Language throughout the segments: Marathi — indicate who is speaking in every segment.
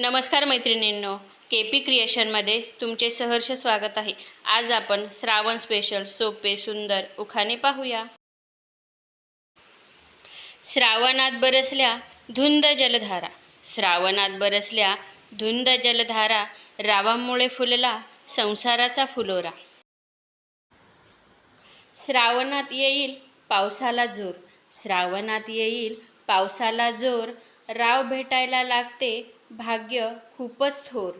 Speaker 1: नमस्कार मैत्रिणींनो के पी क्रिएशनमध्ये तुमचे सहर्ष स्वागत आहे. आज आपण श्रावण स्पेशल सोपे सुंदर उखाणे पाहूया. श्रावणात बरसल्या धुंद जलधारा. श्रावणात बरसल्या धुंद जलधारा रावामुळे फुलला संसाराचा फुलोरा. श्रावणात येईल पावसाला जोर. श्रावणात येईल पावसाला जोर. राव भेटायला लागते भाग्य खूपच थोर.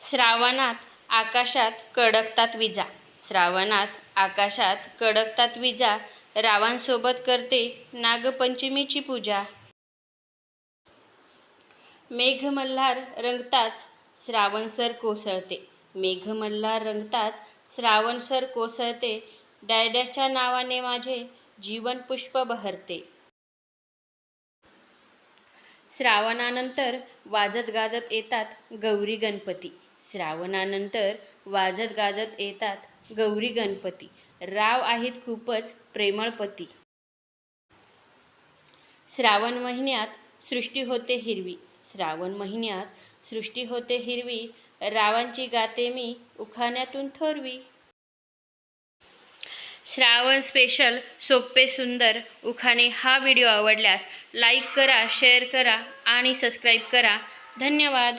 Speaker 1: श्रावणात आकाशात कडकतात विजा. श्रावणात आकाशात कडकतात विजा. रावांसोबत करते नागपंचमीची पूजा. मेघमल्हार रंगताच श्रावणसर कोसळते. मेघमल्हार रंगताच श्रावणसर कोसळते. डायड्याच्या नावाने माझे जीवन पुष्प बहरते. श्रावणानंतर वाजत गाजत येतात गौरी गणपती. श्रावणानंतर वाजत गाजत येतात गौरी गणपती. राव आहेत खूपच प्रेमळपती. श्रावण महिन्यात सृष्टी होते हिरवी. श्रावण महिन्यात सृष्टी होते हिरवी. रावांची गाते मी उखाण्यातून थोरवी श्रावण स्पेशल सोपे सुंदर उखाणे हा व्हिडिओ आवडल्यास लाईक करा शेअर करा आणि सबस्क्राईब करा. धन्यवाद.